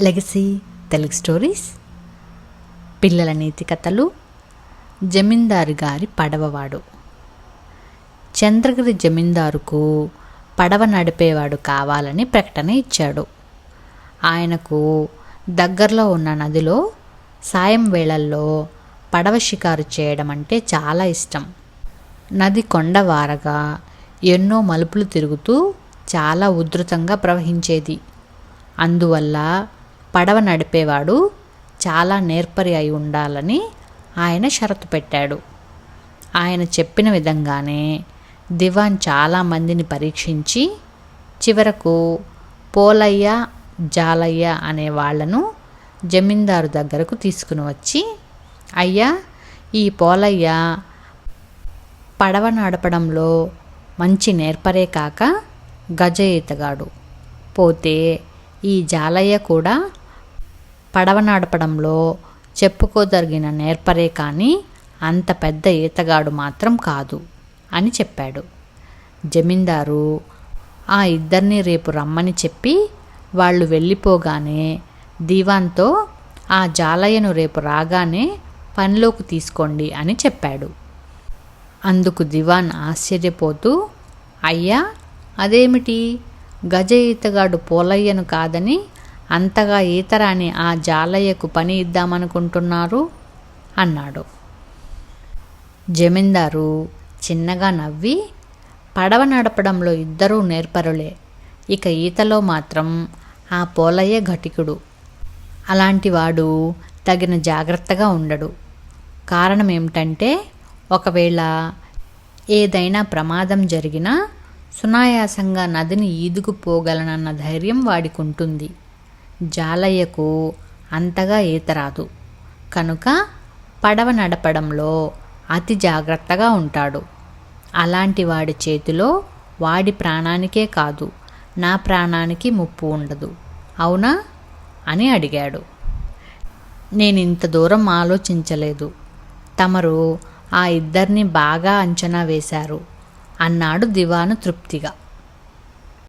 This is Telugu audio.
లెగసీ తెలుగు స్టోరీస్ పిల్లల నీతి కథలు జమీందారు గారి పడవవాడు. చంద్రగిరి జమీందారుకు పడవ నడిపేవాడు కావాలని ప్రకటన ఇచ్చాడు. ఆయనకు దగ్గరలో ఉన్న నదిలో సాయం వేళల్లో పడవ షికారు చేయడం అంటే చాలా ఇష్టం. నది కొండవారగా ఎన్నో మలుపులు తిరుగుతూ చాలా ఉధృతంగా ప్రవహించేది. అందువల్ల పడవ నడిపేవాడు చాలా నేర్పరి అయి ఉండాలని ఆయన షరతు పెట్టాడు. ఆయన చెప్పిన విధంగానే దివాన్ చాలామందిని పరీక్షించి చివరకు పోలయ్య జాలయ్య అనే వాళ్ళను జమీందారు దగ్గరకు తీసుకుని వచ్చి అయ్యా ఈ పోలయ్య పడవ నడపడంలో మంచి నేర్పరే కాక గజ ఈతగాడు. పోతే ఈ జాలయ్య కూడా పడవ నడపడంలో చెప్పుకోదగిన నేర్పరే కానీ అంత పెద్ద ఈతగాడు మాత్రం కాదు అని చెప్పాడు. జమీందారు ఆ ఇద్దరిని రేపు రమ్మని చెప్పి వాళ్ళు వెళ్ళిపోగానే దీవాన్తో ఆ జాలయ్యను రేపు రాగానే పనిలోకి తీసుకోండి అని చెప్పాడు. అందుకు దివాన్ ఆశ్చర్యపోతూ అయ్యా అదేమిటి? గజ ఈతగాడు పోలయ్యను కాదని అంతగా ఈతరాని ఆ జాలయ్యకు పని ఇద్దామనుకుంటున్నారు? అన్నాడు. జమీందారు చిన్నగా నవ్వి పడవ నడపడంలో ఇద్దరూ నేర్పరులే. ఇక ఈతలో మాత్రం ఆ పోలయ్య ఘటికుడు. అలాంటివాడు తగిన జాగ్రత్తగా ఉండడు. కారణం ఏమిటంటే ఒకవేళ ఏదైనా ప్రమాదం జరిగినా సునాయాసంగా నదిని ఈదుకుపోగలనన్న ధైర్యం వాడికి ఉంటుంది జాలయ్యకు అంతగా ఈత రాదు కనుక పడవ నడపడంలో అతి జాగ్రత్తగా ఉంటాడు. అలాంటి వాడి చేతిలో వాడి ప్రాణానికే కాదు నా ప్రాణానికి ముప్పు ఉండదు. అవునా? అని అడిగాడు. నేను ఇంత దూరం ఆలోచించలేదు. తమరు ఆ ఇద్దరిని బాగా అంచనా వేశారు. అన్నాడు దివాను తృప్తిగా.